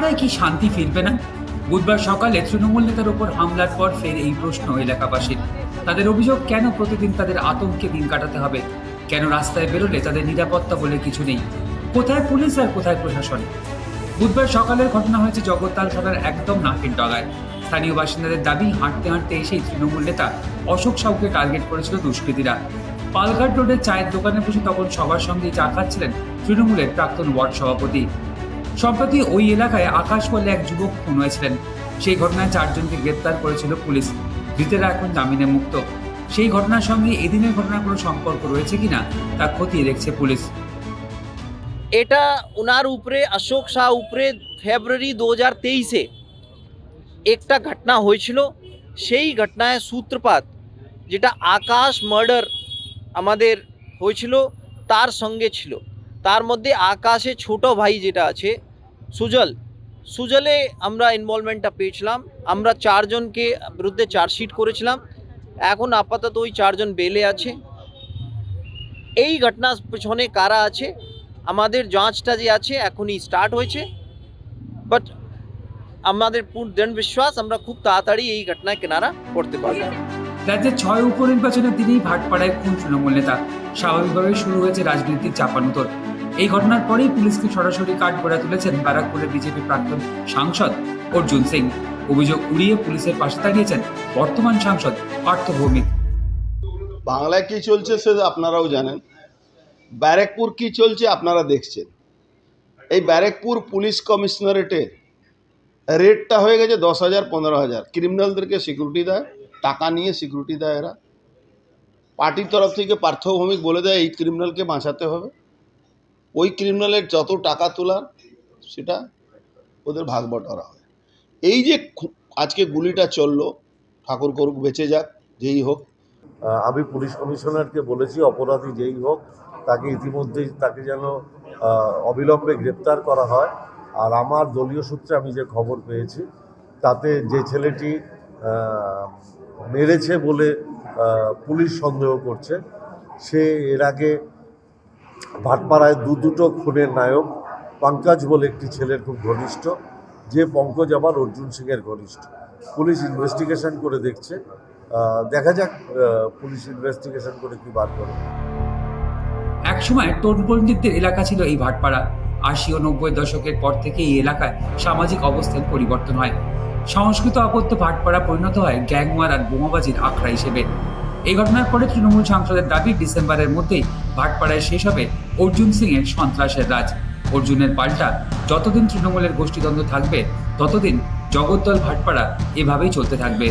ভাটপাড়ায় কি শান্তি ফিরবে না? বুধবার সকালে তৃণমূল নেতার উপর হামলার পর ফের এই প্রশ্ন এলাকাবাসীর। তাদের অভিযোগ, কেন প্রতিদিন তাদের আতঙ্কে দিন কাটাতে হবে? কেন রাস্তায় বেরোলে তাদের নিরাপত্তা বলে কিছু নেই? কোথায় পুলিশ আর কোথায় প্রশাসন? বুধবার সকালের ঘটনা হয়েছে জগত্তাল থানার একদম নাকের ডগায়। স্থানীয় বাসিন্দাদের দাবি, হাঁটতে হাঁটতে এসেই তৃণমূল নেতা অশোক সাউকে টার্গেট করেছিল দুষ্কৃতীরা। পালঘাট রোডের চায়ের দোকানে বসে তখন সবার সঙ্গে চা খাচ্ছিলেন তৃণমূলের প্রাক্তন ওয়ার্ড সভাপতি। সম্প্রতি ওই এলাকায় আকাশ বলে এক যুবক খুন হয়েছিলেন। সেই ঘটনায় চারজনকে গ্রেপ্তার করেছিল পুলিশ। ধৃতেরা এখন জামিনে মুক্ত। সেই ঘটনার সঙ্গে এদিনের ঘটনার কোনো সম্পর্ক রয়েছে কিনা তা খতিয়ে দেখছে পুলিশ। এটা ওনার উপরে, অশোক শাহ উপরে, ফেব্রুয়ারি দু হাজার তেইশে একটা ঘটনা হয়েছিল। সেই ঘটনায় সূত্রপাত, যেটা আকাশ মার্ডার আমাদের হয়েছিল, তার সঙ্গে ছিল। তার মধ্যে আকাশে ছোট ভাই যেটা আছে সুজল, সুজলে আমরা ইনভলভমেন্টটা পেয়েছিলাম। আমরা চারজনকে বিরুদ্ধে চার্জশিট করেছিলাম। এখন আপাতত ওই চারজন বেলে আছে। এই ঘটনার পেছনে কারা আছে? আমাদের যাঁচটা যে আছে, এখনই স্টার্ট হয়েছে। বাট আমাদের পূর্ণ বিশ্বাস, আমরা খুব তাড়াতাড়ি এই ঘটনায় কেনারা করতে পারব। রাজ্যের ছয় উপনির্বাচনের দিনেই ভাটপাড়ায় খুন তৃণমূল নেতা। স্বাভাবিকভাবেই শুরু হয়েছে রাজনীতির চাপানুতর এই ঘটনার পরেই পুলিশকে সরাসরি কাঠ গড়া তুলেছেন ব্যারাকপুরের বিজেপি প্রাক্তন সাংসদ অর্জুন সিং। অভিযোগ উড়িয়ে পুলিশের পাশে দাঁড়িয়েছেন বর্তমান সাংসদ পার্থ ভৌমিক। বাংলায় কি চলছে সে আপনারাও জানেন। ব্যারেকপুর কি চলছে আপনারা দেখছেন। এই ব্যারেকপুর পুলিশ কমিশনারেটের রেটটা হয়ে গেছে দশ হাজার, পনেরো হাজার। ক্রিমিনালদেরকে সিকিউরিটি দেয়, টাকা নিয়ে সিকিউরিটি দেয় এরা। পার্টির তরফ থেকে পার্থভৌমিক বলে দেয়, এই ক্রিমিনালকে বাঁচাতে হবে। ওই ক্রিমিনালের যত টাকা তোলার, সেটা ওদের ভাগ বটরা হয়। এই যে আজকে গুলিটা চলল, ঠাকুর করুক, বেঁচে যাক, যেই হোক। আমি পুলিশ কমিশনারকে বলেছি, অপরাধী যেই হোক, তাকে ইতিমধ্যেই তাকে যেন অবিলম্বে গ্রেপ্তার করা হয়। আর আমার দলীয় সূত্রে আমি যে খবর পেয়েছি, তাতে যে ছেলেটি মেরেছে বলে পুলিশ সন্দেহ করছে, সে এর আগে ভাটপাড়ায় দু দুটো খুনের নায়ক পঙ্কজ বলে একটি ছেলের খুব ঘনিষ্ঠ, যে পঙ্কজ আবার অর্জুন সিংয়ের ঘনিষ্ঠ। পুলিশ ইনভেস্টিগেশন করে দেখছে। দেখা যাক পুলিশ ইনভেস্টিগেশন করে কি বার করে। একসময় টোন পণ্ডিতদের এলাকা ছিল এই ভাটপাড়া। আশি ও নব্বই দশকের পর থেকে এই এলাকায় সামাজিক অবস্থান পরিবর্তন হয়। সংস্কৃত অপত্য ভাটপাড়া পরিণত হয় গ্যাংমার আর বোমাবাজির আখড়া হিসেবে। এই ঘটনার পরে তৃণমূল সাংসদের দাবি ডিসেম্বরের মধ্যেই ভাটপাড়ায় শেষ হবে অর্জুন সিং এর সন্ত্রাসের রাজ। অর্জুনের পাল্টা যতদিন তৃণমূলের গোষ্ঠীদ্বন্দ্ব থাকবে, ততদিন জগদ্দল ভাটপাড়া এভাবেই চলতে থাকবে।